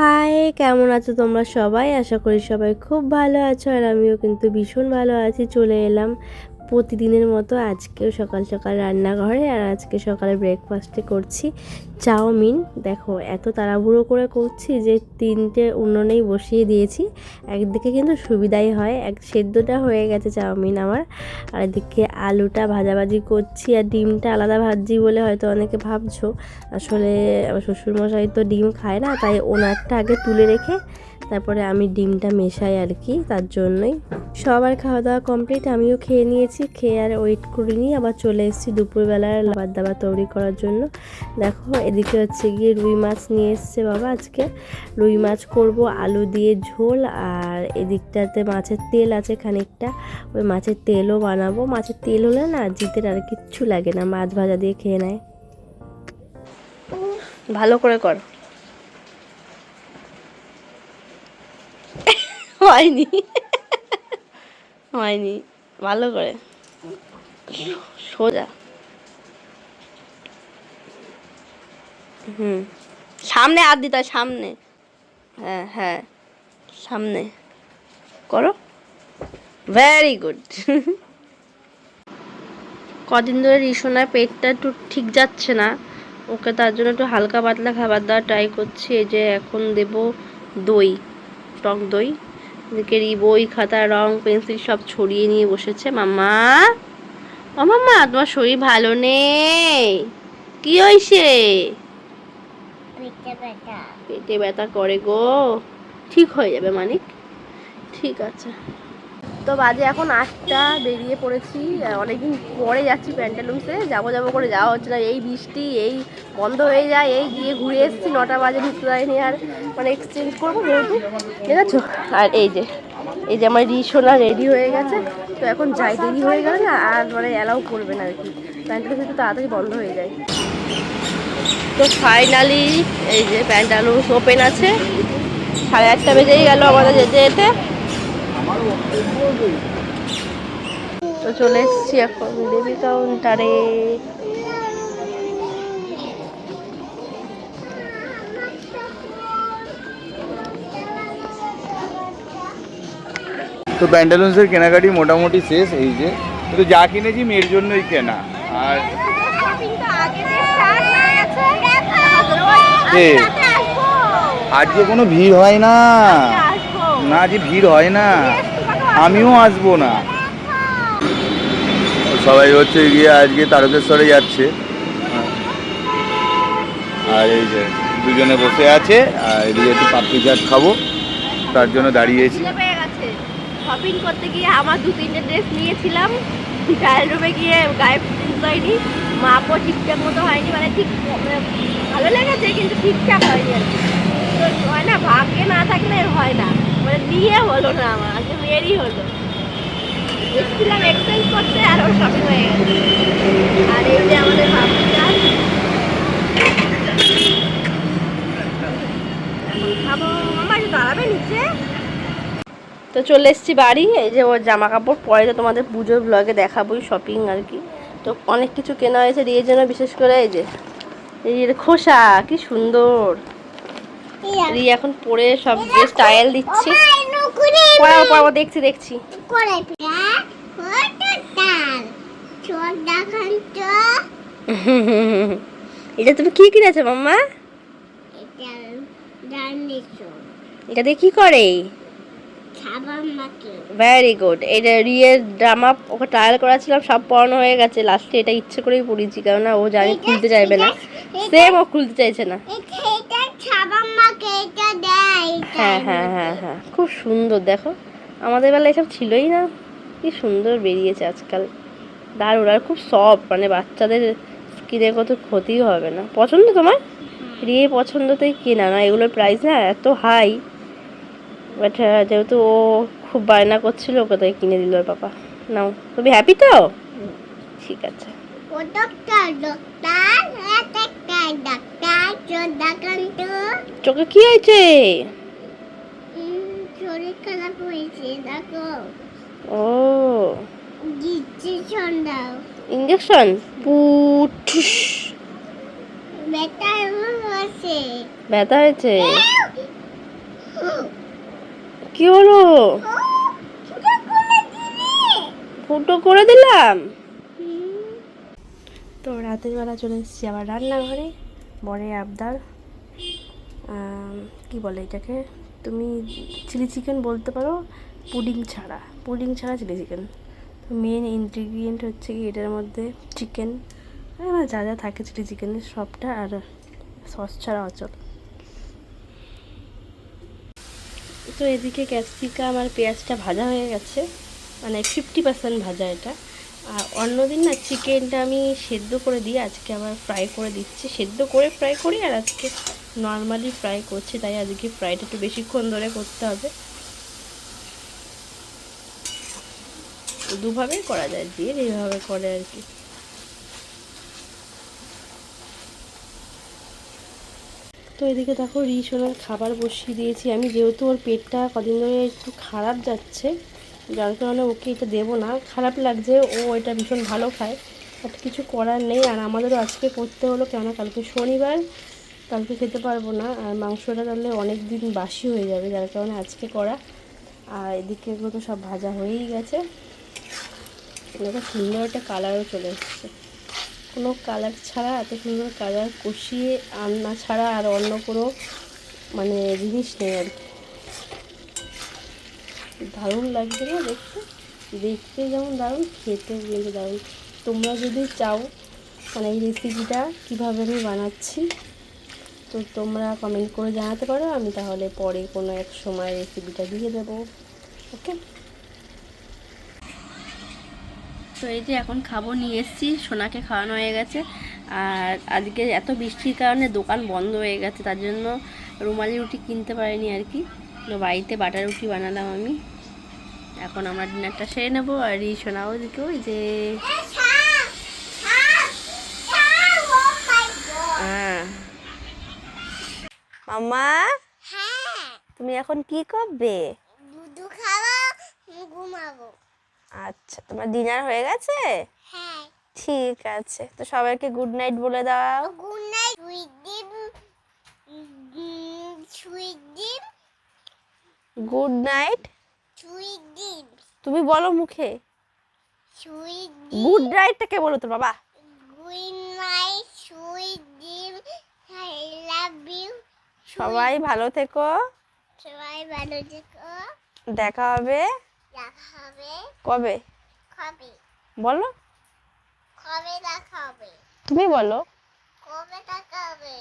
High, কেমন আছো তোমরা সবাই? আশা করি সবাই খুব ভালো আছো আর আমিও কিন্তু ভীষণ ভালো আছি, চলে এলাম প্রতিদিনের মতো আজকেও সকাল সকাল রান্নাঘরে আর আজকে সকালে ব্রেকফাস্টে করছি চাউমিন। দেখো, এত তাড়াহুড়ো করে করছি যে তিনটে উনুনেই বসিয়ে দিয়েছি। একদিকে কিন্তু সুবিধাই হয়, এক সেদ্ধটা হয়ে গেছে চাউমিন আমার। আর এদিকে আলুটা ভাজাভাজি করছি আর ডিমটা আলাদা ভাজি বলে হয়তো অনেকে ভাবছ। আসলে আমার শ্বশুরমশাই তো ডিম খায় না, তাই ওনারটা আগে তুলে রেখে তারপরে আমি ডিমটা মেশাই আর কি, তার জন্যই। সবার খাওয়া দাওয়া কমপ্লিট আমিও খেয়ে নিয়েছি, খেয়ে আর ওয়েট করিনি। আবার চলে এসেছি দুপুরবেলার খাবার দাবার তৈরি করার জন্য। দেখো, এদিকে হচ্ছে গিয়ে রুই মাছ নিয়ে এসছে বাবা আজকে। রুই মাছ করব, আলু দিয়ে ঝোল, আর এদিকটাতে মাছের তেল আছে খানিকটা। ওই মাছের তেলও বানাবো। মাছের তেল হলে না জিতের আর কিচ্ছু লাগে না, মাছ ভাজা দিয়ে খেয়ে নেয়। ভালো করে কর। হয়নি। হয়নি। ভালো করে। সোজা। হুম। সামনে আর দিতে সামনে। হ্যাঁ হ্যাঁ। সামনে। করো। ভেরি গুড কদিন ধরে রিসোনার পেটটা একটু ঠিক যাচ্ছে না। ওকে তার জন্য একটু হালকা পাতলা খাবার দাবার ট্রাই করছি। এই যে এখন দেব দই, টক দই। এদিকে বই খাতা রং পেন্সিল সব ছড়িয়ে নিয়ে বসেছে। মামা ও মাম্মা তোমার শরীর ভালো নেই। কি হয়েছে? পেটে ব্যথা করে গো। ঠিক হয়ে যাবে মানিক। ঠিক আছে। তো বাজে এখন আটটা, বেরিয়ে পড়েছি। অনেকদিন পরে যাচ্ছি প্যান্টালুন্সে। যাব যাব করে যাওয়া হচ্ছে না। এই বৃষ্টি, এই বন্ধ হয়ে যায়, এই গিয়ে ঘুরে এসেছি। নটা বাজে ঢুকতে যায়নি আর মানে এক্সচেঞ্জ করব যেহেতু ঠিক আছে আর এই যে এই যে আমার রিসোনা রেডি হয়ে গেছে। তো এখন যাই, দেরি হয়ে গেলে না আর মানে অ্যালাউ করবে না আর কি। প্যান্টালুন্স একটু তাড়াতাড়ি বন্ধ হয়ে যায়। তো ফাইনালি এই যে প্যান্টালুন্স ওপেন আছে। সাড়ে আটটা বেজেই গেল আমাদের যেতে যেতে তো চলে এসেছি এখন দেবী কাউন্টারে। তো প্যান্টালুন্সের কেনাকাটি মোটামুটি শেষ এই যে। কিন্তু যা কিনেছি মেয়ের জন্যই কেনা। আর আজকে কোনো ভিড় হয় না। না আজকে ভিড় হয় না আমিও আসব না। সবাই হচ্ছে গিয়ে আজকে তারকেশ্বরে যাচ্ছে। আর এই যে দুজনে বসে আছে আর এদিকে একটু পাপড়ি চাট খাব তার জন্য দাঁড়িয়েছি পেয়ে গেছে। শপিং করতে গিয়ে আমার দু তিনটে ড্রেস নিয়েছিলাম। ট্রায়াল রুমে গিয়ে গায়ে ফিটিংস হয়নি মাপও ঠিকঠাক মতো হয়নি মানে ঠিক ভালো লেগেছে কিন্তু ঠিকঠাক হয়নি আর কি তো হয় না ভাগ্যে না থাকলে হয় না নিয়ে হলো না আমার, আজকে মেয়েরই হলো। এসেছিলাম এক্সচেঞ্জ করতে, আর ওর শপিং হয়ে গেছে। আর এই যে আমাদের ভাবছি খাব একটু দাঁড়াবে তো চলে এসেছি বাড়ি, এই যে ওর জামা কাপড় পরে তো তোমাদের পুজোর ব্লগে দেখাবোই শপিং আর কি। তো অনেক কিছু কেনা হয়েছে রিয়ের জন্য বিশেষ করে এই যে, এই খোসা, কি সুন্দর। রি এখন পরে সব যে স্টাইল দিচ্ছি। পড়াবো পড়াবো দেখছি দেখছি। এটা তুমি কি কিনেছো মাম্মা? এটা দিয়ে কি করে? ভেরি গুড এটা রিয়ের জামা ওকে ট্রায়াল করাছিলাম সব পরানো হয়ে গেছে। লাস্টে এটা ইচ্ছে করেই পরিয়েছি কেননা ও জানি খুলতে চাইবে না। সেম ও খুলতে চাইছে না। হ্যাঁ হ্যাঁ হ্যাঁ হ্যাঁ। খুব সুন্দর দেখো। আমাদের বেলায় এসব ছিলই না। কি সুন্দর বেরিয়েছে আজকাল। দারুণ। আর খুব সফট মানে বাচ্চাদের স্কিনে কত ক্ষতি হবে না। পছন্দ তোমার? রিয়ে পছন্দতেই কেনা না। এগুলোর প্রাইস না এত হাই বাট যেহেতু ও খুব বায়না করছিল ওকে তাই কিনে দিল ওর পাপা নাও তুমি হ্যাপি তো? ঠিক আছে। চোখে কি হয়েছে? শরীর খারাপ হয়েছে দেখো ও দিচ্ছি সন্ধ্যাও ইঞ্জেকশন হয়েছে। ব্যথা হয়েছে? কি হলো? ফুটো করে দিলাম। তো রাতের বেলা চলে এসেছি আবার রান্নাঘরে বরে আবদার কি বলে এটাকে? তুমি চিলি চিকেন বলতে পারো পুডিং ছাড়া পুডিং ছাড়া চিলি চিকেন তো মেন ইনগ্রিডিয়েন্ট হচ্ছে কি এটার মধ্যে চিকেন যা যা থাকে চিলি চিকেনের সবটা আর সস ছাড়া অচল। তো এদিকে ক্যাপসিকাম আর পেঁয়াজটা ভাজা হয়ে গেছে। মানে ফিফটি পার্সেন্ট ভাজা এটা। আর অন্যদিন না চিকেনটা আমি সেদ্ধ করে দিই আজকে আবার ফ্রাই করে দিচ্ছি। সেদ্ধ করে ফ্রাই করি আর আজকে নর্মালি ফ্রাই করছি, তাই আজকে ফ্রাইটা একটু বেশিক্ষণ ধরে করতে হবে। দুভাবে করা যায়, দিয়ে এইভাবে করে আর কি। তো এদিকে দেখো রিসোনার খাবার বসিয়ে দিয়েছি। আমি যেহেতু ওর পেটটা কদিন ধরে একটু খারাপ যাচ্ছে, যার কারণে ওকে এটা দেবো না। খারাপ লাগছে, ও এটা ভীষণ ভালো খায়, বাট কিছু করার নেই। আর আমাদেরও আজকে করতে হলো কেন? কালকে শনিবার কালকে খেতে পারব না। আর মাংসটা তাহলে অনেক দিন বাসি হয়ে যাবে, যার কারণে আজকে করা আর এদিকে এগুলো তো সব ভাজা হয়েই গেছে। দেখো সুন্দর একটা কালারও চলে এসছে। কোনো কালার ছাড়া, এত সুন্দর কালার কষিয়ে আন্না ছাড়া আর অন্য কোনো মানে জিনিস নেই আর কি। দারুণ লাগছে না দেখতে? দেখতে যেমন দারুণ, খেতে কিন্তু দারুণ। তোমরা যদি চাও মানে এই রেসিপিটা কীভাবে আমি বানাচ্ছি তো তোমরা কমেন্ট করে জানাতে পারো, আমি তাহলে পরে কোনো এক সময় রেসিপিটা দিয়ে দেবো। ওকে তো এই যে এখন খাব, নিয়ে এসেছি, সোনাকে খাওয়ানো হয়ে গেছে। আর আজকে এত বৃষ্টির কারণে দোকান বন্ধ হয়ে গেছে, তার জন্য রুমালি রুটি কিনতে পারিনি আর কি। তো বাড়িতে বাটার রুটি বানালাম আমি। এখন আমরা ডিনারটা সেরে নেব, আর এই সোনাও দিকে ওই যে হ্যাঁ মামা? হ্যাঁ। তুমি এখন কি করবে? দুধু খাওয়া ঘুমাবো। আচ্ছা তোমার ডিনার হয়ে গেছে? হ্যাঁ। ঠিক আছে তো সবাইকে গুড নাইট বলে দাও। গুড নাইট গুড নাইট তুমি বলো মুখে। সুইট গুড নাইটটাকে বলো তো বাবা good night sweet dream I love you সবাই ভালো থেকো। সবাই ভালো থেকো। দেখা হবে। দেখা হবে। কবে? কবে? বলো। কবে দেখা হবে? তুমি বলো। কবে দেখা হবে?